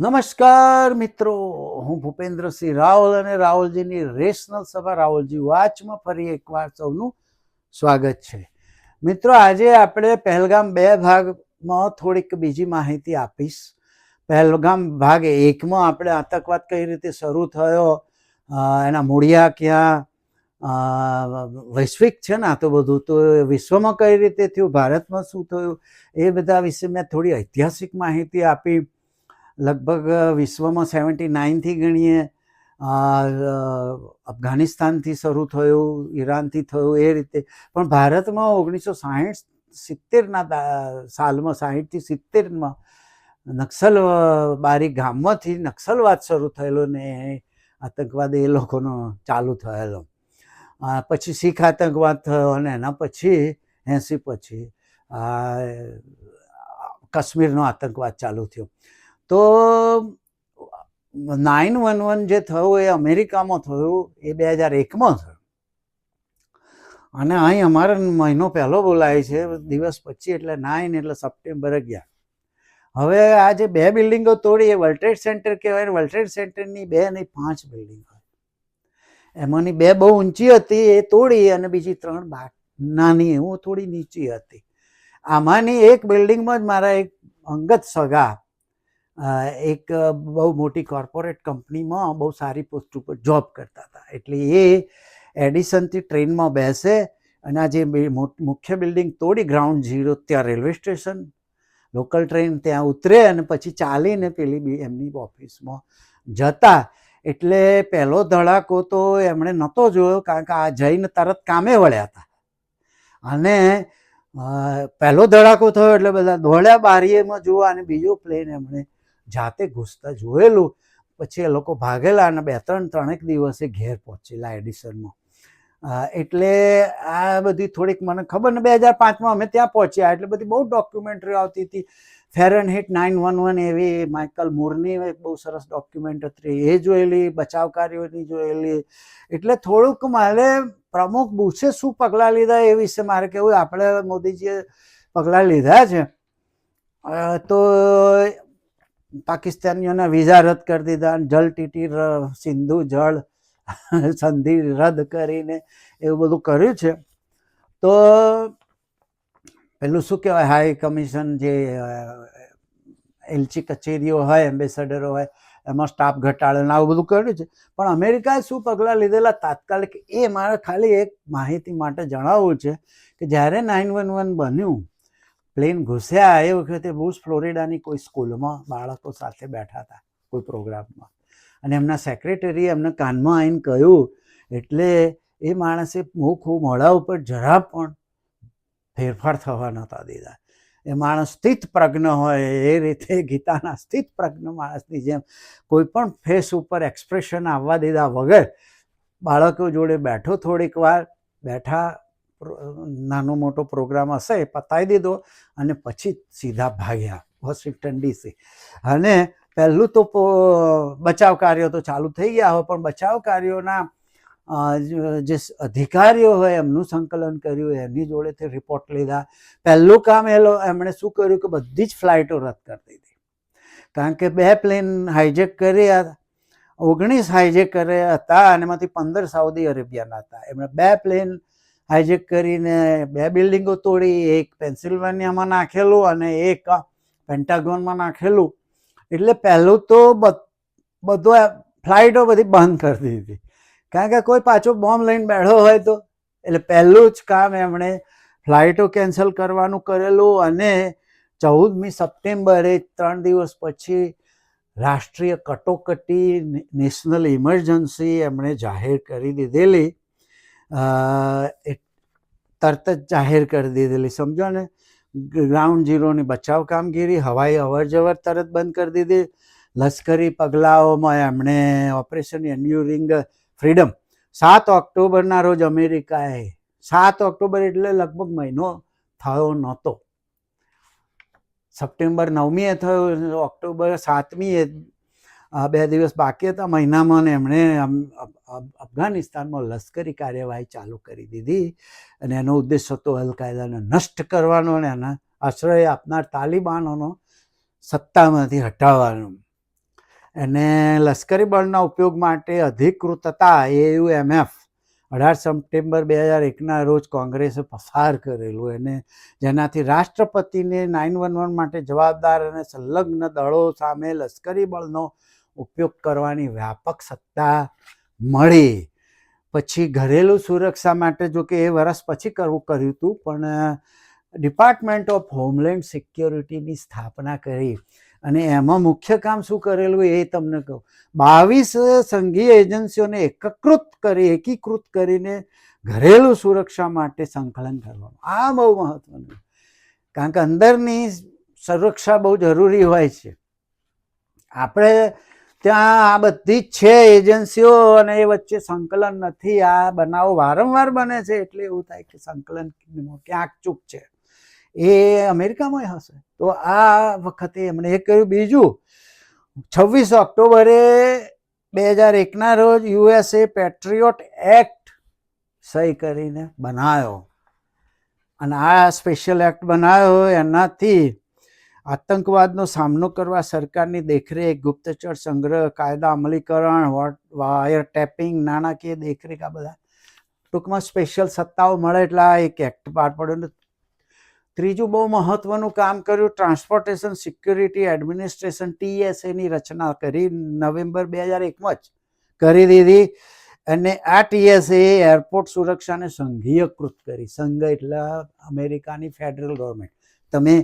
નમસ્કાર મિત્રો, હું ભૂપેન્દ્રસિંહ રાવલ અને રાવલજીની રેશનલ સભા રાવલજી વાચમાં ફરી એકવાર સૌનું સ્વાગત છે. મિત્રો, આજે આપણે પહેલગામ બે ભાગમાં થોડીક બીજી માહિતી આપીશ. પહેલગામ ભાગ એકમાં આપણે આતંકવાદ કઈ રીતે શરૂ થયો એના મૂળિયા ક્યાં વૈશ્વિક છે ને આ તો બધું, તો વિશ્વમાં કઈ રીતે થયું, ભારતમાં શું થયું, એ બધા વિશે મેં થોડી ઐતિહાસિક માહિતી આપી. લગભગ વિશ્વમાં સેવન્ટી નાઇનથી ગણીએ અફઘાનિસ્તાનથી શરૂ થયું, ઈરાનથી થયું, એ રીતે. પણ ભારતમાં ઓગણીસો સાહીઠ, સિત્તેરના સાલમાં, સાહીઠથી સિત્તેરમાં નક્સલ બારી ગામમાંથી નક્સલવાદ શરૂ થયેલો ને આતંકવાદ એ લોકોનો ચાલુ થયેલો. પછી શીખ આતંકવાદ થયો અને એના પછી એંસી પછી કાશ્મીરનો આતંકવાદ ચાલુ થયો. તો નાઇન વન વન જે થયું એ અમેરિકામાં થયું, એ બે હજાર એકમાં થયું. અને અહીં અમારે મહિનો પહેલો બોલાય છે, દિવસ પછી એટલે નાઇન એટલે સપ્ટેમ્બર અગિયાર હવે આ જે બે બિલ્ડિંગો તોડી, એ વર્લ્ડ સેન્ટર કહેવાય વર્લ્ડ સેન્ટરની બે નહીં પાંચ બિલ્ડિંગ હોય. એમાંની બે બહુ ઊંચી હતી, એ તોડી અને બીજી ત્રણ બા, નાની હું થોડી નીચી હતી. આમાંની એક બિલ્ડિંગમાં જ મારા એક અંગત સગા એક બહુ મોટી કોર્પોરેટ કંપનીમાં બહુ સારી પોસ્ટ ઉપર જોબ કરતા હતા. એટલે એ એડિસનથી ટ્રેનમાં બેસે અને આ જે મુખ્ય બિલ્ડિંગ તોડી ગ્રાઉન્ડ ઝીરો, ત્યાં રેલવે સ્ટેશન, લોકલ ટ્રેન ત્યાં ઉતરે અને પછી ચાલીને પેલી બી, એમની ઓફિસમાં જતા. એટલે પહેલો ધડાકો તો એમણે નહોતો જોયો કારણ કે આ જઈને તરત કામે વળ્યા હતા. અને પહેલો ધડાકો થયો એટલે બધા દોડ્યા બારીએમાં જોવા અને બીજો પ્લેન એમણે જાતે ઘૂસતા જોયેલું. પછી એ લોકો ભાગેલા અને બે ત્રણ ત્રણેક દિવસે ઘેર પહોંચેલા એડિસનમાં એટલે આ બધી થોડીક મને ખબર ને, બે હજાર પાંચમાં અમે ત્યાં પહોંચ્યા. એટલે બધી બહુ ડોક્યુમેન્ટરી આવતી હતી. Fahrenheit nine one one એવી માઇકલ મૂરની એક બહુ સરસ ડોક્યુમેન્ટ હતી એ જોયેલી બચાવકારીઓની જોયેલી. એટલે થોડુંક મારે પ્રમુખ બુશે શું પગલાં લીધા એ વિશે મારે કેવું આપણે મોદીજીએ પગલાં લીધા છે. તો પાકિસ્તાનીઓના વિઝા રદ કરી દીધા જલ ટીટી સિંધુ જળ, સંધિ રદ કરીને એવું બધું કર્યું છે. તો પેલું શું કહેવાય? હાઈ કમિશન જે એલચી કચેરીઓ હોય, એમ્બેસેડરો હોય, એમાં સ્ટાફ ઘટાડેને આવું બધું કર્યું છે. પણ અમેરિકાએ શું પગલાં લીધેલા? તાત્કાલિક એ મારે ખાલી એક માહિતી માટે જણાવવું છે કે જ્યારે નાઇન વન વન બન્યું પ્લેન ઘૂસ્યા એ વખતે બુશ ફ્લોરિડાની કોઈ સ્કૂલમાં બાળકો સાથે બેઠા હતા, કોઈ પ્રોગ્રામમાં. અને એમના સેક્રેટરીએ એમને કાનમાં આવીને કહ્યું, એટલે એ માણસે મુખ મોડા ઉપર જરા પણ ફેરફાર થવા નહોતા દીધા. એ માણસ સ્થિત પ્રજ્ઞ હોય, એ રીતે ગીતાના સ્થિત પ્રજ્ઞ માણસની જેમ કોઈ પણ ફેસ ઉપર એક્સપ્રેશન આવવા દીધા વગર બાળકો જોડે બેઠો થોડીક વાર, બેઠા નાનો મોટો પ્રોગ્રામ હશે એ પતાવી દીધો અને પછી સીધા ભાગ્યા વોશિંગ્ટન ડીસી અને પહેલું તો બચાવ કાર્યો તો ચાલુ થઈ ગયા હોય, પણ બચાવ કાર્યોના જે અધિકારીઓ હોય એમનું સંકલન કર્યું, એમની જોડેથી રિપોર્ટ લીધા. પહેલું કામ એ એમણે શું કર્યું કે બધી જ ફ્લાઇટો રદ કરી દીધી. કારણ કે બે પ્લેન હાઇજેક કર્યા, ઓગણીસ હાઇજેક કર્યા હતા અને એમાંથી પંદર સાઉદી અરેબિયાના હતા. એમણે બે પ્લેન હાઇજેક કરીને બે બિલ્ડિંગો તોડી, એક પેન્સિલ્વેનિયામાં નાખેલું અને એક પેન્ટાગોનમાં નાખેલું. એટલે પહેલું તો બધો ફ્લાઇટો બધી બંધ કરી દીધી. કારણ કે કોઈ પાછો બોમ્બ લઈને બેઠો હોય તો, એટલે પહેલું જ કામ એમણે ફ્લાઇટો કેન્સલ કરવાનું કરેલું અને ચૌદમી સપ્ટેમ્બરે ત્રણ દિવસ પછી રાષ્ટ્રીય કટોકટી, નેશનલ ઇમરજન્સી એમણે જાહેર કરી દીધેલી. તરત જ જાહેર કરી દીધેલી. સમજો ને? ગ્રાઉન્ડ ઝીરોની બચાવ કામગીરી, હવાઈ અવર જવર તરત બંધ કરી દીધી. લશ્કરી પગલાઓમાં એમણે ઓપરેશન એન્ડ્યુરિંગ ફ્રીડમ. સાત ઓક્ટોબરના રોજ અમેરિકાએ, સાત ઓક્ટોબર એટલે લગભગ મહિનો થયો નહોતો. સપ્ટેમ્બર નવમીએ થયો, ઓક્ટોબર સાતમીએ બે દિવસ બાકી હતા. મહિનામાં ને એમણે અફઘાનિસ્તાનમાં લશ્કરી કાર્યવાહી ચાલુ કરી દીધી અને એનો ઉદ્દેશ હતો અલકાયદાને નષ્ટ કરવાનો અને એના આશ્રય આપનાર તાલિબાનોનો સત્તામાંથી હટાવવાનો. એને લશ્કરી બળના ઉપયોગ માટે અધિકૃતતા એયુએમએફ અઢાર સપ્ટેમ્બર બે હજાર એકના રોજ કોંગ્રેસે પસાર કરેલું. એને જેનાથી રાષ્ટ્રપતિને નાઇન વન વન માટે જવાબદાર અને સંલગ્ન દળો સામે લશ્કરી બળનો ઉપયોગ કરવાની વ્યાપક સત્તા મળી. પછી ઘરેલું સુરક્ષા માટે જો કે એ વર્ષ પછી કરવું કર્યું હતું પણ ડિપાર્ટમેન્ટ ઓફ હોમલેન્ડ સિક્યોરિટીની સ્થાપના કરી. અને એમાં મુખ્ય કામ શું કરેલું એ તમને કહું. બાવીસ સંઘીય એજન્સીઓને એકીકૃત કરી, એકીકૃત કરીને ઘરેલું સુરક્ષા માટે સંકલન કરવાનું. આ બહુ મહત્વનું કારણ કે અંદરની સુરક્ષા બહુ જરૂરી હોય છે. આપણે ત્યાં આ બધી જ છે એજન્સીઓ અને એ વચ્ચે સંકલન નથી. આ બનાવો વારંવાર બને છે એટલે એવું થાય કે સંકલન ક્યાંક ચૂક છે. એ અમેરિકામાં હશે. તો આ વખતે એમણે એ કર્યું બીજું, છવ્વીસ ઓક્ટોબરે બે હજાર એકના રોજ યુએસએ પેટ્રિયોટ એક્ટ સહી કરીને બનાવ્યો અને આ સ્પેશિયલ એક્ટ બનાવ્યો એનાથી આતંકવાદનો સામનો કરવા સરકારની દેખરેખ, ગુપ્તચર સંગ્રહ, કાયદા અમલીકરણ વાયર ટેપિંગ, નાણાકીય દેખરેખ, આ બધા. ટૂંકમાં સ્પેશિયલ સત્તાઓ મળે એટલે આ એક એક્ટ પાર પડ્યો ત્રીજું બહુ મહત્વનું કામ કર્યું, ટ્રાન્સપોર્ટેશન સિક્યુરિટી એડમિનિસ્ટ્રેશન ટીએસએની રચના કરી નવેમ્બર બે હજાર એકમાં જ કરી દીધી. અને આ ટીએસએ એરપોર્ટ સુરક્ષાને સંઘીયકૃત કરી. સંઘ એટલે અમેરિકાની ફેડરલ ગવર્મેન્ટ. તમે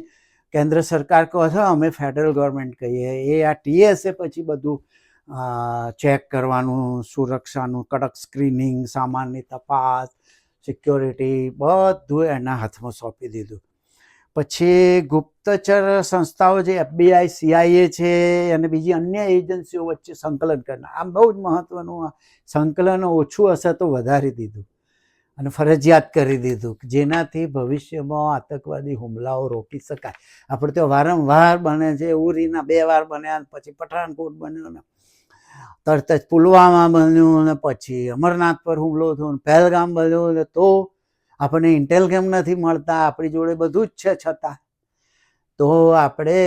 કેન્દ્ર સરકાર કહો છો, અમે ફેડરલ ગવર્મેન્ટ કહીએ. એ આ ટીએસએ પછી બધું ચેક કરવાનું, સુરક્ષાનું, કડક સ્ક્રીનિંગ સામાનની તપાસ સિક્યોરિટી બધું એના હાથમાં સોંપી દીધું. પછી ગુપ્તચર સંસ્થાઓ જે એફબીઆઈ સીઆઈએ છે અને બીજી અન્ય એજન્સીઓ વચ્ચે સંકલન કરનાર, આમ બહુ જ મહત્વનું સંકલન ઓછું હશે તો વધારી દીધું. અને ફરજિયાત કરી દીધું જેનાથી ભવિષ્યમાં આતંકવાદી હુમલાઓ રોકી શકાય. આપણે તો વારંવાર બને છે, ઉરીના બે વાર બન્યા પછી પઠાણકોટ બન્યો ને, તરત જ પુલવામા બન્યું ને પછી અમરનાથ પર હુમલો થયો ને, પહેલગામ બન્યો ને, તો આપણને ઇન્ટેલ કેમ નથી મળતા? આપણી જોડે બધું જ છે છતાં. તો આપણે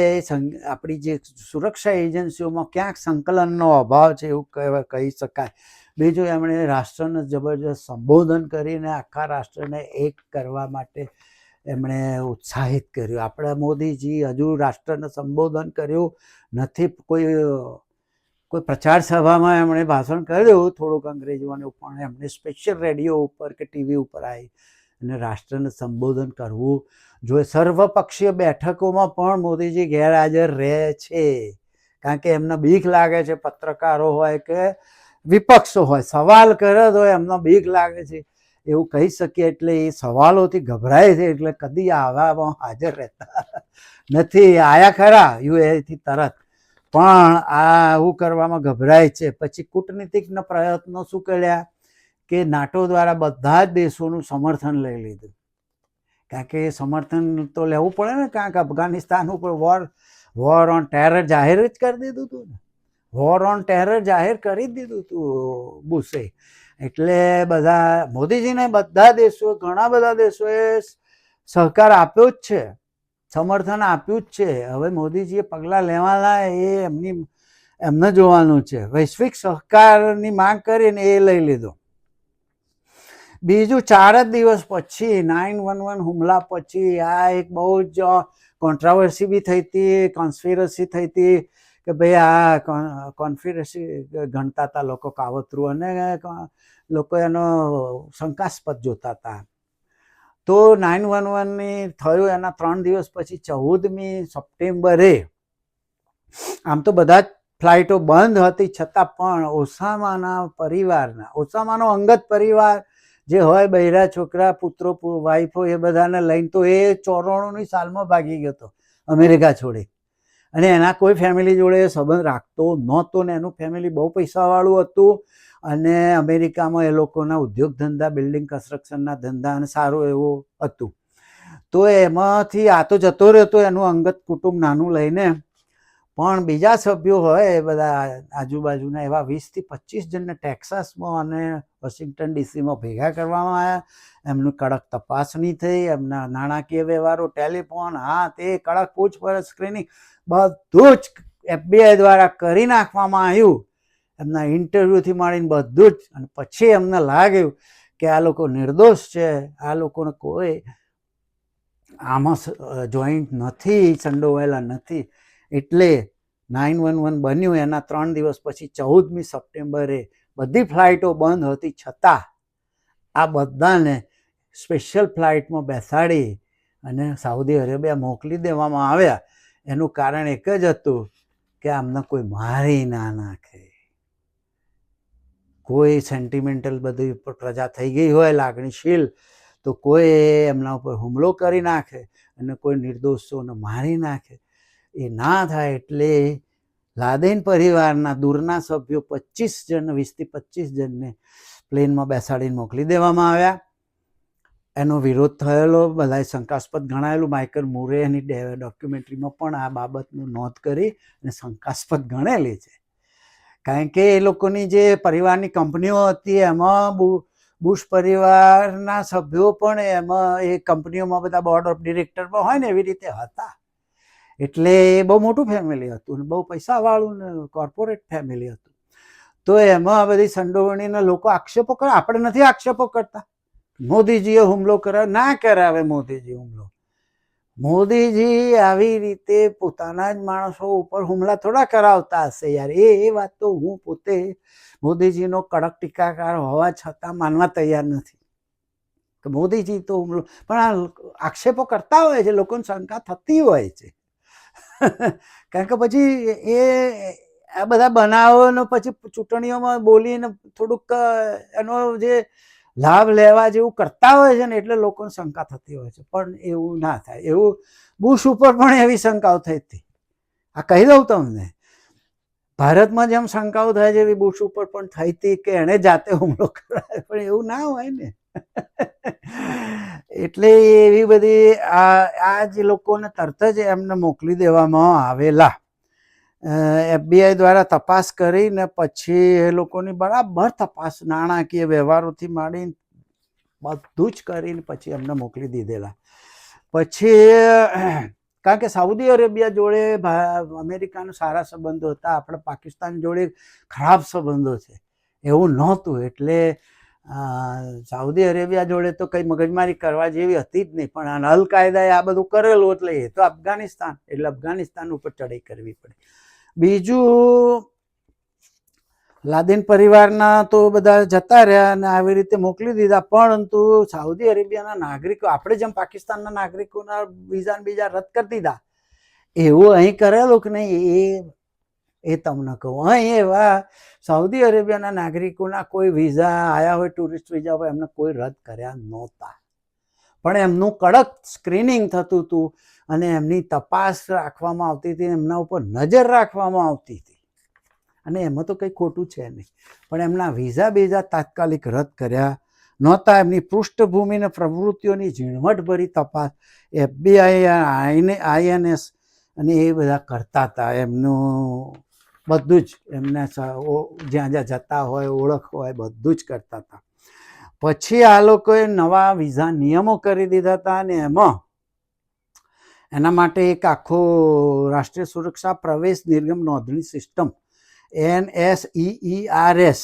આપણી જે સુરક્ષા એજન્સીઓમાં ક્યાંક સંકલનનો અભાવ છે એવું કહી શકાય. બીજું એમણે રાષ્ટ્રને જબરજસ્ત સંબોધન કરીને આખા રાષ્ટ્રને એક કરવા માટે એમણે ઉત્સાહિત કર્યું. આપણા મોદીજી હજુ રાષ્ટ્રને સંબોધન કર્યું નથી. કોઈ કોઈ પ્રચાર સભામાં એમણે ભાષણ કર્યું થોડુંક અંગ્રેજોને, પણ એમણે સ્પેશિયલ રેડિયો ઉપર કે ટીવી ઉપર આવી અને રાષ્ટ્રને સંબોધન કરવું જોઈએ. સર્વપક્ષીય બેઠકોમાં પણ મોદીજી ગેરહાજર રહે છે. કારણ કે એમને બીક લાગે છે, પત્રકારો હોય કે વિપક્ષો હોય, સવાલ કરે તો એમનો બીક લાગે છે. એવું કહી શકીએ એટલે એ સવાલોથી ગભરાય છે એટલે કદી આવામાં હાજર રહેતા નથી. આયા ખરા યુએથી તરત. પણ આ આવું કરવામાં ગભરાય છે. પછી કૂટનીતિકના પ્રયત્નો શું કર્યા? કે નાટો દ્વારા બધા જ દેશોનું સમર્થન લઈ લીધું. કારણ કે સમર્થન તો લેવું પડે ને કારણ કે અફઘાનિસ્તાન ઉપર વોર વોર ઓન ટેરર જાહેર જ કરી દીધું હતું ને. વોર ઓન ટેરર જાહેર કરી દીધું હતું બુશે એટલે બધા મોદીજીને બધા દેશો, ઘણા બધા દેશોએ સહકાર આપ્યો જ છે. સમર્થન આપ્યું જ છે. હવે મોદીજીએ પગલાં લેવાના એ એમની, એમને જોવાનું છે. વૈશ્વિક સહકારની માંગ કરીને એ લઈ લીધો. બીજું ચાર જ દિવસ પછી નાઇન વન વન હુમલા પછી આ એક બહુ જ કોન્ટ્રાવર્સી બી થઈ હતી કોન્સ્પિરસી થઈ હતી. કે ભાઈ આ કોન્ફિડન્સી ગણતા હતા લોકો કાવતરું અને લોકો એનો શંકાસ્પદ જોતા હતા તો નાઇન વન વનની થયું, એના ત્રણ દિવસ પછી ચૌદમી સપ્ટેમ્બરે, આમ તો બધા જ ફ્લાઇટો બંધ હતી, છતાં પણ ઓસામાના પરિવારના, ઓસામાનો અંગત પરિવાર જે હોય, બૈરા, છોકરા, પુત્રો વાઈફો એ બધાને લઈને તો એ ચોરાણુંની સાલમાં ભાગી ગયો હતો, અમેરિકા છોડી. અને એના કોઈ ફેમિલી જોડે સંબંધ રાખતો નહોતો ને એનું ફેમિલી બહુ પૈસાવાળું હતું. અને અમેરિકામાં એ લોકોના ઉદ્યોગ ધંધા બિલ્ડિંગ કન્સ્ટ્રક્શનના ધંધા અને સારું એવું હતું. તો એમાંથી આ તો જતો રહ્યો એનું અંગત કુટુંબ નાનું લઈને. પણ બીજા સભ્યો હોય એ બધા આજુબાજુના એવા વીસથી પચીસ જણને ટેક્સાસમાં અને વોશિંગ્ટન ડીસીમાં ભેગા કરવામાં આવ્યા. એમનું કડક તપાસણી થઈ, એમના નાણાકીય વ્યવહારો, ટેલિફોન, હા, તે કડક પૂછપરછ સ્ક્રીનિંગ બધું જ એફબીઆઈ દ્વારા કરી નાખવામાં આવ્યું. એમના ઇન્ટરવ્યૂથી માંડીને બધું જ. અને પછી એમને લાગ્યું કે આ લોકો નિર્દોષ છે. આ લોકોને કોઈ આમાં જોઈન્ટ નથી, સંડોવાયેલા નથી. એટલે નાઇન વન વન બન્યું. એના ત્રણ દિવસ પછી ચૌદમી સપ્ટેમ્બરે બધી ફ્લાઇટો બંધ હતી છતાં આ બધાને સ્પેશિયલ ફ્લાઇટમાં બેસાડી અને સાઉદી અરેબિયા મોકલી દેવામાં આવ્યા. એનું કારણ એક જ હતું કે આમને કોઈ મારી ના નાખે. કોઈ સેન્ટિમેન્ટલ બધી ઉપર પ્રજા થઈ ગઈ હોય, લાગણીશીલ, તો કોઈ એમના ઉપર હુમલો કરી નાખે અને કોઈ નિર્દોષોને મારી નાખે. એ ના થાય એટલે લાદેન પરિવારના દૂરના સભ્યો પચીસ જણ, વીસથી પચીસ જણને પ્લેનમાં બેસાડીને મોકલી દેવામાં આવ્યા. એનો વિરોધ થયેલો, બધાએ શંકાસ્પદ ગણાયેલું. માઇકલ મુરે એની ડોક્યુમેન્ટરીમાં પણ આ બાબતનું નોંધ કરી અને શંકાસ્પદ ગણેલી છે. કારણ કે એ લોકોની જે પરિવારની કંપનીઓ હતી, એમાં બુશ પરિવારના સભ્યો પણ એમાં એ કંપનીઓમાં બધા બોર્ડ ઓફ ડિરેક્ટરમાં હોય ને એવી રીતે હતા. એટલે એ બહુ મોટું ફેમિલી હતું ને બહુ પૈસાવાળું ને કોર્પોરેટ ફેમિલી હતું. તો એમાં આ બધી સંડોવણીના લોકો આક્ષેપો કરે. આપણે નથી આક્ષેપો કરતા. મોદીજીએ હુમલો કરાવે ના કરાવે મોદીજી હુમલો. મોદીજી આવી રીતે પોતાના જ માણસો ઉપર હુમલા થોડા કરાવતા હશે યાર. એ એ વાત તો હું પોતે મોદીજીનો કડક ટીકાકાર હોવા છતાં માનવા તૈયાર નથી. કે મોદીજી તો હુમલો, પણ આ આક્ષેપો કરતા હોય છે. લોકોને શંકા થતી હોય છે. કારણ કે પછી એ આ બધા બનાવોનો પછી ચૂંટણીઓમાં બોલીને થોડુંક એનો જે લાભ લેવા જેવું કરતા હોય છે ને, એટલે લોકોને શંકા થતી હોય છે. પણ એવું ના થાય. એવું બુશ ઉપર પણ એવી શંકાઓ થઈ હતી. આ કહી દઉં તમને, ભારતમાં જેમ શંકાઓ થાય છે, એવી બુશ ઉપર પણ થઈ હતી કે એણે જાતે હુમલો કરાયો પણ એવું ના હોય ને. એટલે એવી બધી આ જે લોકોને તરત જ એમને મોકલી દેવામાં આવેલા. એફબીઆઈ દ્વારા તપાસ કરીને પછી એ લોકોની બરાબર તપાસ નાણાકીય વ્યવહારોથી માંડીને બધું જ કરીને પછી એમને મોકલી દીધેલા. પછી કારણ કે સાઉદી અરેબિયા જોડે અમેરિકાનો સારા સંબંધો હતા, આપણે પાકિસ્તાન જોડે ખરાબ સંબંધો છે. એવું નહોતું, એટલે સાઉદી અરેબિયા જોડે તો કંઈ મગજમારી કરવા જેવી હતી જ નહીં, પણ અલ કાયદાએ આ બધું કરેલું એટલે એ તો અફઘાનિસ્તાન, એટલે અફઘાનિસ્તાન ઉપર ચડાઈ કરવી પડે. બીજું, લાદેન પરિવારના તો બધા જતા રહ્યા અને આવી રીતે મોકલી દીધા, પરંતુ સાઉદી અરેબિયાના નાગરિકો, આપણે જેમ પાકિસ્તાનના નાગરિકોના બીજા બીજા રદ કરી દીધા, એવું અહીં કરેલું કે નહીં એ એ તમને કહું. અહીં એવા સાઉદી અરેબિયાના નાગરિકોના કોઈ વિઝા આયા હોય, ટુરિસ્ટ વિઝા હોય, એમને કોઈ રદ કર્યા નહોતા. પણ એમનું કડક સ્ક્રીનિંગ થતું હતું અને એમની તપાસ રાખવામાં આવતી હતી એમના ઉપર નજર રાખવામાં આવતી હતી. અને એમાં તો કંઈ ખોટું છે નહીં. પણ એમના વિઝા બીઝા તાત્કાલિક રદ કર્યા નહોતા. એમની પૃષ્ઠભૂમિને પ્રવૃત્તિઓની ઝીણવટભરી તપાસ એફબીઆઈ આઈને આઈએનએસ અને એ બધા કરતા હતા. એમનું બધું જ એમને જ્યાં જ્યાં જતા હોય, ઓળખ હોય, બધું જ કરતા હતા. પછી આ લોકોએ નવા વિઝા નિયમો કરી દીધા હતા અને એમાં એના માટે એક આખો રાષ્ટ્રીય સુરક્ષા પ્રવેશ નિર્ગમ નોંધણી system, N S R S,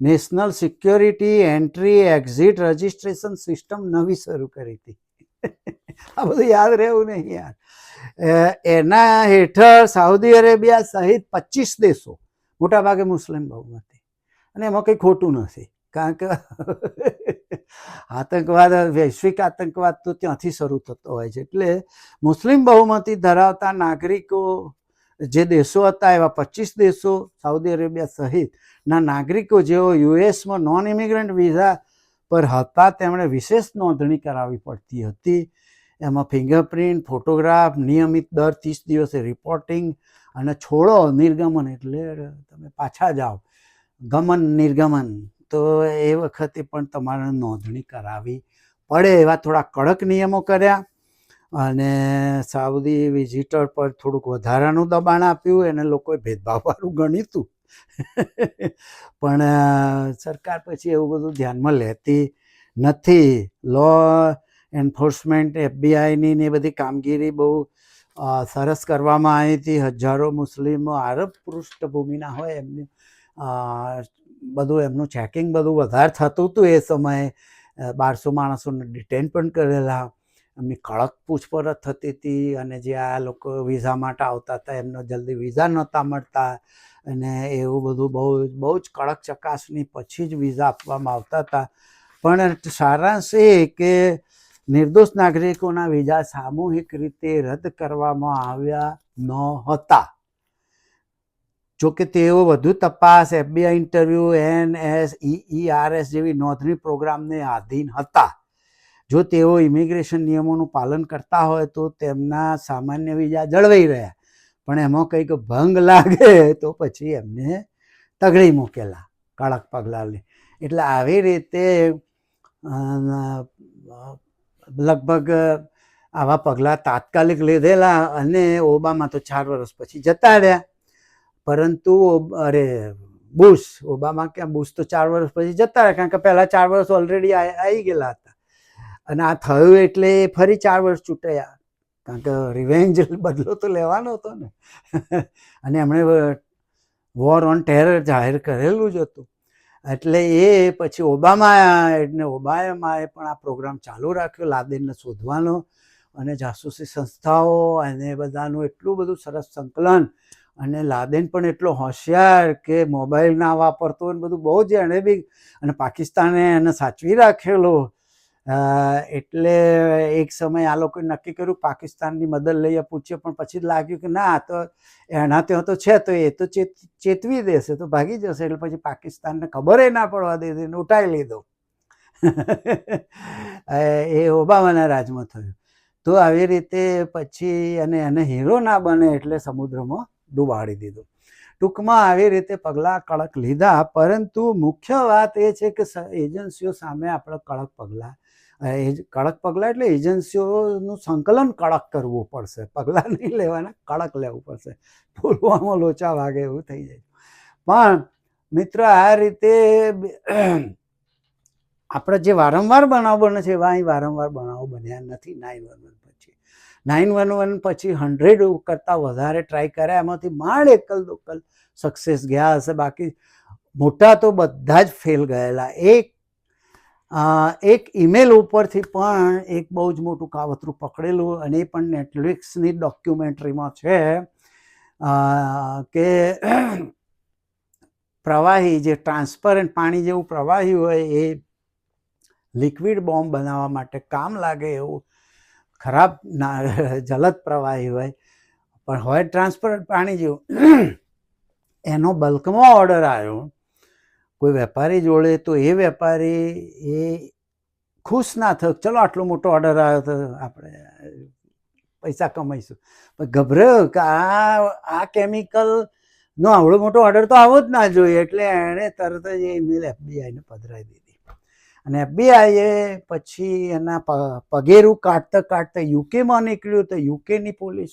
national security entry exit registration system નવી શરૂ કરી હતી. આ બધું યાદ રહેવું નહીં યાર. એના હેઠળ સાઉદી અરેબિયા સહિત પચીસ દેશો, મોટાભાગે મુસ્લિમ બહુમતી. અને એમાં કંઈ ખોટું નથી, કારણ કે આતંકવાદ, વૈશ્વિક આતંકવાદ તો ત્યાંથી શરૂ થતો હોય છે. એટલે મુસ્લિમ બહુમતી ધરાવતા નાગરિકો, જે દેશો હતા, એવા પચીસ દેશો સાઉદી અરેબિયા સહિતના નાગરિકો જેઓ યુએસમાં નોન ઇમિગ્રન્ટ વિઝા પર હતા, તેમણે વિશેષ નોંધણી કરાવવી પડતી હતી. એમાં ફિંગરપ્રિન્ટ ફોટોગ્રાફ નિયમિત દર ત્રીસ દિવસે રિપોર્ટિંગ અને છોડો નિર્ગમન એટલે તમે પાછા જાઓ, ગમન નિર્ગમન. તો એ વખતે પણ તમારે નોંધણી કરાવી પડે એવા થોડા કડક નિયમો કર્યા અને સાઉદી વિઝિટર પર થોડુંક વધારાનું દબાણ આપ્યું. એને લોકોએ ભેદભાવવાળું ગણ્યું પણ સરકાર પછી એવું બધું ધ્યાનમાં લેતી નથી. લો એન્ફોર્સમેન્ટ એફબીઆઈની ને બધી કામગીરી બહુ સરસ કરવામાં આવી હતી. હજારો મુસ્લિમો આરબ પૃષ્ઠભૂમિના હોય એમની બધું એમનું ચેકિંગ બધું વધારે થતું હતું એ સમયે. બારસો માણસોને ડિટેન પણ કરેલા. એમની કડક પૂછપરછ થતી હતી અને જે આ લોકો વિઝા માટે આવતા હતા એમને જલ્દી વિઝા નહોતા મળતા. અને એવું બધું બહુ બહુ જ કડક ચકાસણી પછી જ વિઝા આપવામાં આવતા હતા. પણ સારાંશ એ કે નિર્દોષ નાગરિકોના વિઝા સામૂહિક રીતે રદ કરવામાં આવ્યા ન હતા. જોકે તેઓ વધુ તપાસ, FBI interview N S ERS જેવી નોંધણી પ્રોગ્રામને આધીન હતા. જો તેઓ ઇમિગ્રેશન નિયમોનું પાલન કરતા હોય તો તેમના સામાન્ય વિઝા જળવાઈ રહ્યા. પણ એમાં કંઈક ભંગ લાગે તો પછી એમને તગડી મૂકેલા, કડક પગલાં એટલે આવી રીતે લગભગ આવા પગલાં તાત્કાલિક લીધેલા અને ઓબામા તો ચાર વર્ષ પછી જતા રહ્યા. પરંતુ અરે, બુશ, ઓબામા ક્યાં, બુશ તો ચાર વર્ષ પછી જતા રહ્યા, કારણ કે પહેલાં ચાર વર્ષ ઓલરેડી આવી ગયેલા હતા. અને આ થયું એટલે ફરી ચાર વર્ષ ચૂંટાયા. કારણ કે રિવેન્જ બદલો તો લેવાનો હતો ને. અને એમણે વોર ઓન ટેરર જાહેર કરેલું જ હતું. એટલે એ પછી ઓબામા એટલે ઓબામાએ પણ આ પ્રોગ્રામ ચાલુ રાખ્યો, લાદેનને શોધવાનો અને જાસૂસી સંસ્થાઓ અને બધાનું એટલું બધું સરસ સંકલન અને લાદેન પણ એટલો હોશિયાર કે મોબાઈલ ના વાપરતો અને બધું બહુ જ એણે બી અને પાકિસ્તાને એને સાચવી રાખેલો એટલે એક સમય આ લોકોએ નક્કી કર્યું પાકિસ્તાનની મદદ લઈએ પૂછ્યો, પણ પછી લાગ્યું કે ના તો એના ત્યાં તો છે, તો એ તો ચેત, ચેતવી દેશે, તો ભાગી જશે, એટલે પછી પાકિસ્તાનને ખબર ના પડવા દીધી ને ઉઠાવી લીધો. એ ઓબામાના રાજમાં થયું. તો આવી રીતે પછી અને એને હીરો ના બને એટલે સમુદ્રમાં ડૂબાડી દીધો. ટૂંકમાં આવી રીતે પગલાં કડક લીધા, પરંતુ મુખ્ય વાત એ છે કે એજન્સીઓ સામે આપણે કડક પગલાં કડક પગલાં એટલે એજન્સીઓનું સંકલન કડક કરવું પડશે. પગલાં નહીં લેવાના, કડક લેવું પડશે. પુલવામાં લોચા વાગે એવું થઈ જાય. પણ મિત્ર, આ રીતે આપણે જે વારંવાર બનાવ બને છે, એવા અહીં વારંવાર બનાવો બન્યા નથી નાઇન વન વન પછી. નાઇન વન વન પછી હંડ્રેડ કરતાં વધારે ટ્રાય કર્યા, એમાંથી માંડ એકલ દોકલ સક્સેસ ગયા હશે. બાકી મોટા તો બધા જ ફેલ ગયેલા. એક એક ઈમેલ ઉપરથી પણ એક બહુ જ મોટું કાવતરું પકડેલું અને એ પણ નેટફ્લિક્સની ડોક્યુમેન્ટરીમાં છે. કે પ્રવાહી જે ટ્રાન્સપરન્ટ પાણી જેવું પ્રવાહી હોય એ લિક્વિડ બોમ્બ બનાવવા માટે કામ લાગે એવું ખરાબ ના, જલદ પ્રવાહી હોય. પણ હોય ટ્રાન્સપરન્ટ પાણી જેવું. એનો બલ્કમાં ઓર્ડર આવ્યો. કોઈ વેપારી જોડે, તો એ વેપારી એ ખુશ ના થયો ચલો આટલો મોટો ઓર્ડર આવ્યો તો આપણે પૈસા કમાઈશું. પણ ગભરાયો કે આ આ કેમિકલ નો આવડો મોટો ઓર્ડર તો આવો જ ના જોઈએ. એટલે એણે તરત જ એ ઈમેલ એફબીઆઈને પધરાવી દીધી. અને એફબીઆઈએ પછી એના પગેરું કાઢતા કાઢતા યુકેમાં નીકળ્યું. તો યુકેની પોલીસ,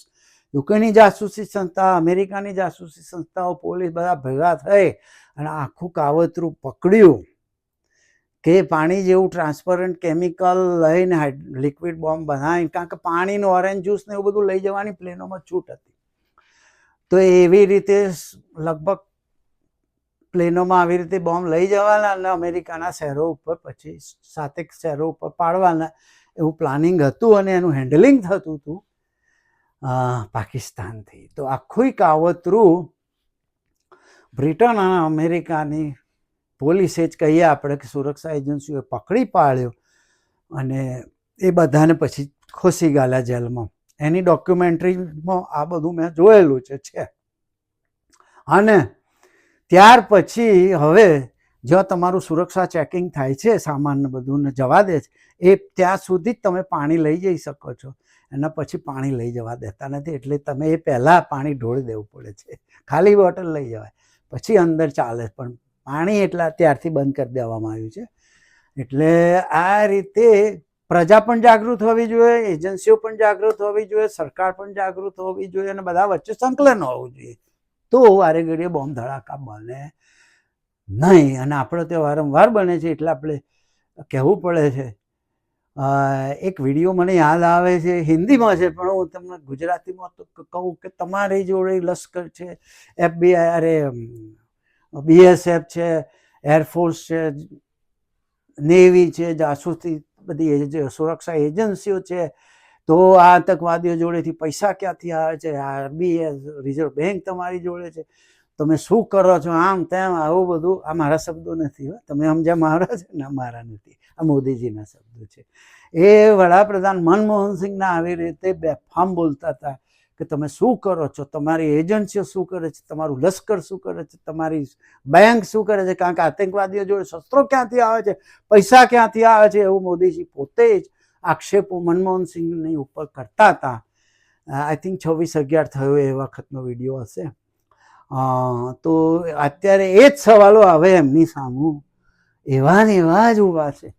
યુકેની જાસૂસી સંસ્થા, અમેરિકાની જાસૂસી સંસ્થાઓ, પોલીસ બધા ભેગા થઈ અને આખું કાવતરું પકડ્યું કે પાણી જેવું ટ્રાન્સપરન્ટ કેમિકલ લઈને લિક્વિડ બોમ્બ બનાવી કારણ કે પાણીનું ઓરેન્જ જ્યુસ ને એવું બધું લઈ જવાની પ્લેનોમાં છૂટ હતી. તો એવી રીતે લગભગ પ્લેનોમાં આવી રીતે બોમ્બ લઈ જવાના અને અમેરિકાના શહેરો ઉપર પછી સાતેક શહેરો ઉપર પાડવાના એવું પ્લાનિંગ હતું અને એનું હેન્ડલિંગ થતું હતું પાકિસ્તાનથી. તો આખું કાવતરું બ્રિટન અને અમેરિકાની પોલીસે જ કહીએ આપણે કે સુરક્ષા એજન્સીઓએ પકડી પાડ્યો અને એ બધાને પછી ખોસી ગાલા જેલમાં. એની ડોક્યુમેન્ટરીમાં આ બધું મેં જોયેલું છે અને ત્યાર પછી હવે જ્યાં તમારું સુરક્ષા ચેકિંગ થાય છે સામાન બધું જવા દે છે, એ ત્યાં સુધી જ તમે પાણી લઈ જઈ શકો છો. એના પછી પાણી લઈ જવા દેતા નથી, એટલે તમે એ પહેલાં પાણી ઢોળી દેવું પડે છે. ખાલી બોટલ લઈ જવાય. પછી અંદર ચાલે પણ પાણી એટલા ત્યારથી બંધ કરી દેવામાં આવ્યું છે. એટલે આ રીતે પ્રજા પણ જાગૃત હોવી જોઈએ, એજન્સીઓ પણ જાગૃત હોવી જોઈએ, સરકાર પણ જાગૃત હોવી જોઈએ અને બધા વચ્ચે સંકલન હોવું જોઈએ. તો વારે ઘડીએ બોમ્બ ધડાકા બને નહીં. અને આપણે તે વારંવાર બને છે એટલે આપણે કહેવું પડે છે એક વીડિયો મને યાદ આવે છે, હિન્દીમાં છે, પણ હું તમને ગુજરાતીમાં તો કહું કે તમારી જોડે લશ્કર છે, એફબીઆઈ, અરે બીએસએફ છે, એરફોર્સ છે, નેવી છે, જાસૂસી બધી જે સુરક્ષા એજન્સીઓ છે, તો આતંકવાદીઓ જોડેથી પૈસા ક્યાંથી આવે છે? આરબીઆઈ, રિઝર્વ બેંક તમારી જોડે છે. તમે શું કરો છો? આમ તેમ આવું બધું. આ મારા શબ્દો નથી હો. તમે સમજ્યા મારા છે? ના, મારા નથી. આ મોદીજીના શબ્દો છે. એ વડાપ્રધાન મનમોહન સિંહના આવી રીતે બેફામ બોલતા હતા કે તમે શું કરો છો? તમારી એજન્સીઓ શું કરે છે? તમારું લશ્કર શું કરે છે? તમારી બેંક શું કરે છે? કારણ કે આતંકવાદીઓ જોડે શસ્ત્રો ક્યાંથી આવે છે? પૈસા ક્યાંથી આવે છે? એવું મોદીજી પોતે જ આક્ષેપો મનમોહન સિંહની ઉપર કરતા હતા. આઈ થિંક છવ્વીસ અગિયાર થયો એ વખતનો વીડિયો હશે. તો અત્યારે એ જ સવાલો હવે એમની સામું. એવા ને એવા જ ઊભા છે.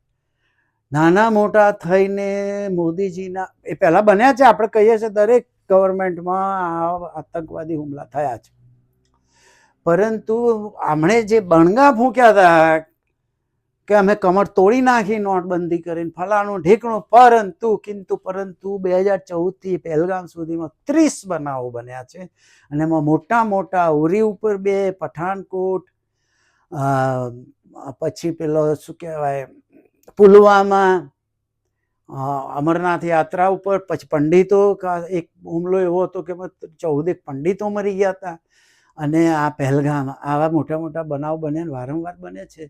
નાના મોટા થઈને મોદીજીના, એ પહેલાં બન્યા છે, આપણે કહીએ છીએ દરેક ગવર્મેન્ટમાં આતંકવાદી હુમલા થયા છે. પરંતુ આમણે જે બણગા ફૂંક્યા હતા કે અમે કમર તોડી નાખી નોટબંધી કરીને ફલાણું ઢીકણું, પરંતુ, કિંતુ પરંતુ બે હજાર ચૌદથી પહેલગામ સુધીમાં ત્રીસ બનાવો બન્યા છે. અને એમાં મોટા મોટા ઉરી ઉપર બે, પઠાણકોટ પછી પેલો શું કહેવાય, પુલવામા અમરનાથ યાત્રા ઉપર, પછી પંડિતો એક હુમલો એવો હતો કે ચૌદેક પંડિતો મરી ગયા હતા. અને આ પહેલગામ, આવા મોટા મોટા બનાવ બને વારંવાર બને છે.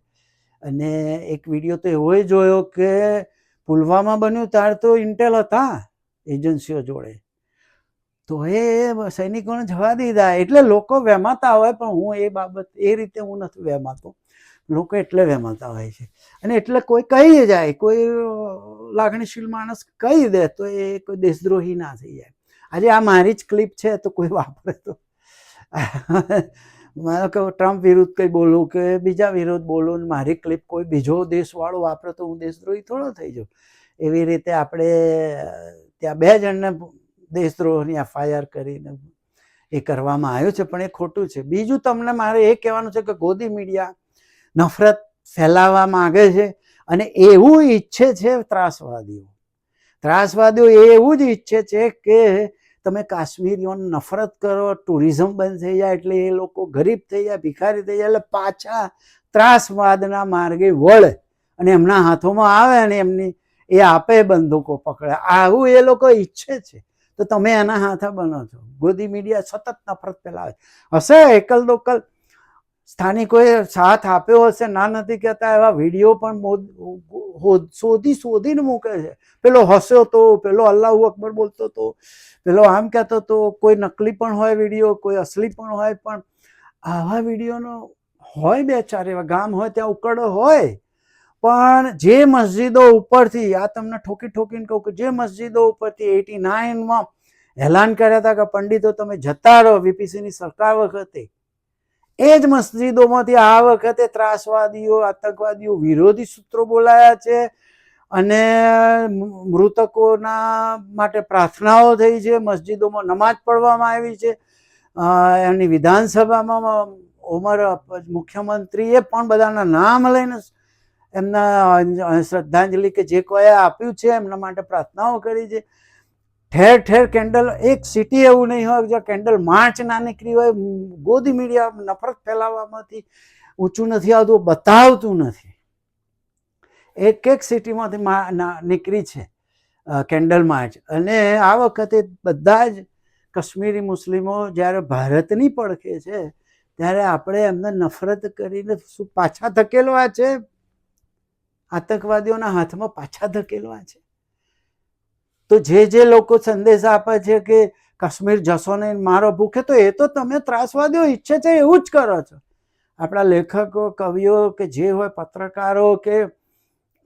અને એક વીડિયો તો એવોય જોયો કે પુલવામા બન્યું ત્યારે તો ઇન્ટેલ હતા એજન્સીઓ જોડે. તો એ સૈનિકોને જવા દીધા. એટલે લોકો વહેમાતા હોય, પણ હું એ બાબત, એ રીતે હું નથી વહેમાતો લોકો એટલે વહેમાતા હોય છે. અને એટલે કોઈ કહી જાય, કોઈ લાગણીશીલ માણસ કહી દે, તો એ કોઈ દેશદ્રોહી ના થઈ જાય. આજે આ મારી જ ક્લિપ છે, તો કોઈ વાપરે તો. માનો કે ટ્રમ્પ વિરુદ્ધ કંઈ બોલું કે બીજા વિરુદ્ધ બોલું મારી ક્લિપ કોઈ બીજો દેશવાળો વાપરે તો હું દેશદ્રોહી થોડો થઈ જાઉં. એવી રીતે આપણે ત્યાં બે જણને દેશદ્રોહની એફઆઈઆર કરીને એ કરવામાં આવ્યું છે, પણ એ ખોટું છે. બીજું તમને મારે એ કહેવાનું છે કે ગોદી મીડિયા નફરત ફેલાવવા માંગે છે અને એવું ઈચ્છે છે ત્રાસવાદીઓ. ત્રાસવાદીઓ એવું જ ઈચ્છે છે કે તમે કાશ્મીરીઓને નફરત કરો, ટુરિઝમ બંધ થઈ જાય એટલે એ લોકો ગરીબ થઈ જાય, ભિખારી થઈ જાય એટલે પાછા ત્રાસવાદના માર્ગે વળે અને એમના હાથોમાં આવે અને એમની, એ આપે બંદૂકો પકડે. આવું એ લોકો ઈચ્છે છે. તો તમે એના હાથે બનો છો. ગોદી મીડિયા સતત નફરત ફેલાવે હશે એકલ દોકલ સ્થાનિકોએ સાથ આપ્યો હશે, ના નથી કહેતા, એવા વીડિયો પણ શોધી, શોધીને મૂકે છે. પેલો હસ્યો તો, પેલો અલ્લાહુ અકબર બોલતો તો, પેલો આમ કહેતો તો, કોઈ નકલી પણ હોય વીડિયો, કોઈ અસલી પણ હોય, પણ આવા વિડીયોનો હોય બે ચાર એવા, ગામ હોય, ત્યાં ઉકળો હોય. પણ જે મસ્જિદો ઉપરથી, આ તમને ઠોકી ઠોકીને કહું કે જે મસ્જિદો ઉપરથી એટી નાઇનમાં એલાન કર્યા હતા કે પંડિતો તમે જતા રહો વીપીસીની સરકાર વખતે. એ જ મસ્જિદોમાંથી આ વખતે ત્રાસવાદીઓ, આતંકવાદીઓ, વિરોધી સૂત્રો બોલાયા છે અને મૃતકોના માટે પ્રાર્થનાઓ થઈ છે. મસ્જિદોમાં નમાજ પડવામાં આવી છે. એની વિધાનસભામાં ઉમર મુખ્યમંત્રીએ પણ બધાના નામ લઈને એમના શ્રદ્ધાંજલિ કે જે કોઈ આપ્યું છે, એમના માટે પ્રાર્થનાઓ કરી છે. ઠેર ઠેર કેન્ડલ, એક સિટી એવું નહીં હોય જો કેન્ડલ માર્ચ ના નીકળી હોય, ગોદી મીડિયા નફરત ફેલાવવામાંથી ઊંચું નથી આવતું, બતાવતું નથી. એક એક સિટીમાંથી નીકળી છે કેન્ડલ માર્ચ અને આ વખતે બધા જ કાશ્મીરી મુસ્લિમો જ્યારે ભારતની પડખે છે, ત્યારે આપણે એમને નફરત કરીને શું પાછા ધકેલવા છે? આતંકવાદીઓના હાથમાં પાછા ધકેલવા છે? તો જે જે લોકો સંદેશ આપે છે કે કાશ્મીર જશો ને મારો ભૂખે તો એ તો તમે ત્રાસવાદીઓ ઈચ્છે છે, એવું જ કરો છો. આપણા લેખકો, કવિઓ કે જે હોય, પત્રકારો કે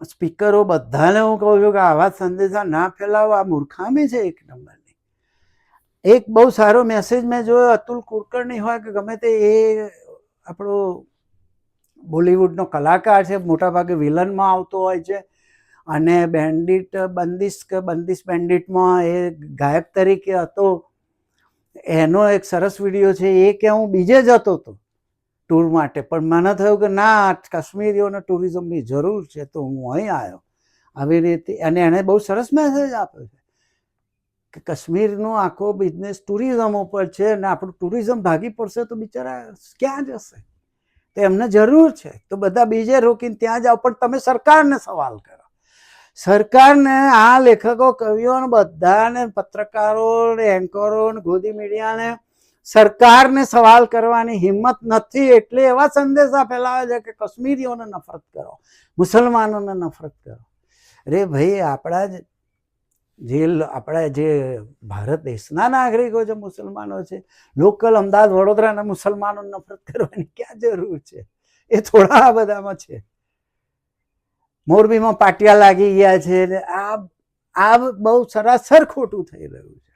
સ્પીકરો, બધાને હું કહું છું કે આવા સંદેશા ના ફેલાવો, આ મૂર્ખામી છે એક નંબરની. એક બહુ સારો મેસેજ મેં જોયો, અતુલ કુલકર્ણી હોય કે ગમે તે, એ આપણો બોલિવૂડનો કલાકાર છે, મોટાભાગે વિલનમાં આવતો હોય છે. અને બેન્ડિટ બંદિશ કે બંદિશ બેન્ડિટમાં એ ગાયક તરીકે હતો. એનો એક સરસ વીડિયો છે, એ કે હું બીજે જતો હતો ટૂર માટે. પણ મને થયું કે ના કાશ્મીરીઓને ટુરિઝમની જરૂર છે, તો હું અહીં આવ્યો. આવી રીતે, અને એણે બહુ સરસ મેસેજ આપ્યો છે કે કાશ્મીરનો આખો બિઝનેસ ટુરિઝમ ઉપર છે અને આપણું ટુરિઝમ ભાગી પડશે તો બિચારા ક્યાં જશે? તો એમને જરૂર છે. તો બધા બીજે રોકીને ત્યાં જાઓ, પણ તમે સરકારને સવાલ કરો. સરકારને આ લેખકો, કવિઓને બધાને પત્રકારો ને એન્કરો ને ગોદી મીડિયાને સરકારને સવાલ કરવાની હિંમત નથી. એટલે એવા સંદેશા ફેલાવે છે કે કશ્મીરીઓને નફરત કરો, મુસલમાનોને નફરત કરો. અરે ભાઈ, આપણા જ જે આપણા જે ભારત દેશના નાગરિકો છે, મુસલમાનો છે, લોકલ અમદાવાદ, વડોદરાના મુસલમાનોને નફરત કરવાની ક્યાં જરૂર છે? એ થોડા આ બધામાં છે. મોરબીમાં પાટિયા લાગી ગયા છે આ આ બહુ સરાસર ખોટું થઈ રહ્યું છે.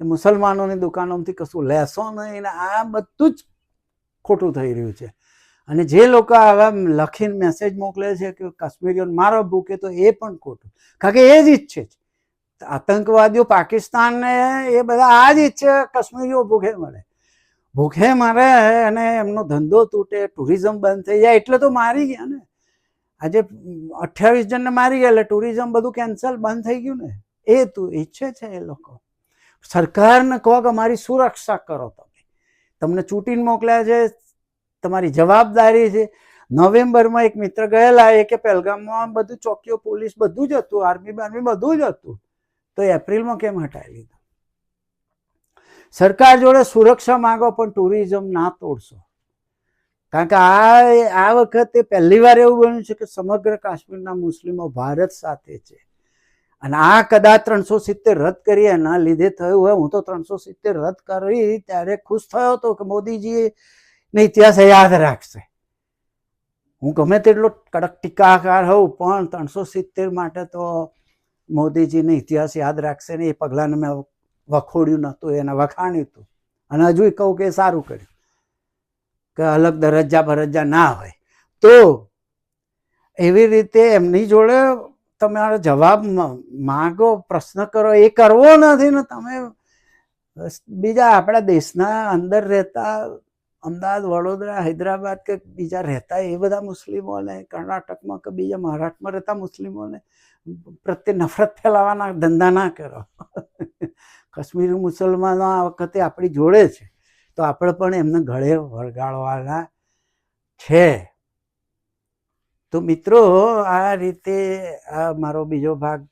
મુસલમાનોની દુકાનોમાંથી કશું લેશો નહીં આ બધું જ ખોટું થઈ રહ્યું છે. અને જે લોકો આવા લખીને મેસેજ મોકલે છે કે કાશ્મીરીઓને મારો ભૂકે તો એ પણ ખોટું. કારણ કે એ જ ઈચ્છે છે. આતંકવાદીઓ પાકિસ્તાનને એ બધા આ જ ઈચ્છે કાશ્મીરીઓ ભૂખે મળે ભૂખે મરે અને એમનો ધંધો તૂટે, ટુરિઝમ બંધ થઈ જાય, એટલે તો મારી ગયા ને. આજે અઠ્યાવીસ જણને મારી ગયા, એટલે ટુરિઝમ બધું કેન્સલ બંધ થઈ ગયું ને. એ તું ઈચ્છે છે એ લોકો. સરકારને કહો કે અમારી સુરક્ષા કરો તમે. તમને ચૂંટીને મોકલ્યા છે, તમારી જવાબદારી છે. નવેમ્બરમાં એક મિત્ર ગયેલા, એ કે પહેલગામમાં બધું ચોકીઓ, પોલીસ બધું જ હતું, આર્મી, બાર્મી બધું જ હતું. તો એપ્રિલમાં કેમ હટાવી લીધું? સરકાર જોડે સુરક્ષા માંગો, પણ ટુરિઝમ ના તોડશો. કારણ કે આ આ વખતે પહેલી વાર એવું બન્યું છે કે સમગ્ર કાશ્મીરના મુસ્લિમો ભારત સાથે છે. અને આ કદાચ ત્રણસો સિત્તેર રદ કરી એના લીધે થયું હોય. હું તો ત્રણસો સિત્તેર રદ કરી ત્યારે ખુશ થયો હતો કે મોદીજી ને ઇતિહાસ યાદ રાખશે. હું ગમે તેટલો કડક ટીકાકાર હોઉં, પણ ત્રણસો સિત્તેર માટે તો મોદીજીને ઇતિહાસ યાદ રાખશે ને એ પગલાંને મેં વખોડ્યું નહોતું, એને વખાણ્યું હતું. અને હજુ કહું કે સારું કર્યું. કે અલગ દરજ્જા ભરજ્જા ના હોય. તો એવી રીતે એમની જોડે તમારો જવાબ માગો, પ્રશ્ન કરો, એ કરવો નથી ને તમે બીજા આપણા દેશના અંદર રહેતા અમદાવાદ, વડોદરા, હૈદરાબાદ કે બીજા રહેતા એ બધા મુસ્લિમોને, કર્ણાટકમાં કે બીજા મહારાષ્ટ્રમાં રહેતા મુસ્લિમોને પ્રત્યે નફરત ફેલાવાના ધંધા ના કરો. કાશ્મીરી મુસલમાનો આ વખતે આપણી જોડે છે. તો આપણે પણ એમને ગળે વળગાડવાના છે. તો મિત્રો, આ રીતે આ મારો બીજો ભાગ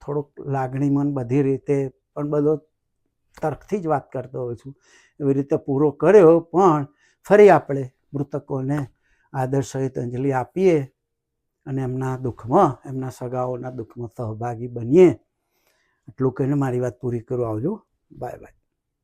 થોડોક લાગણી મન બધી રીતે પણ બધો તર્કથી જ વાત કરતો હોઉં છું. એવી રીતે પૂરો કર્યો, પણ ફરી આપણે મૃતકોને આદર સહિત અંજલિ આપીએ અને એમના દુઃખમાં, એમના સગાઓના દુઃખમાં સહભાગી બનીએ. એટલું કહીને મારી વાત પૂરી કરું. આવજો. Bye bye.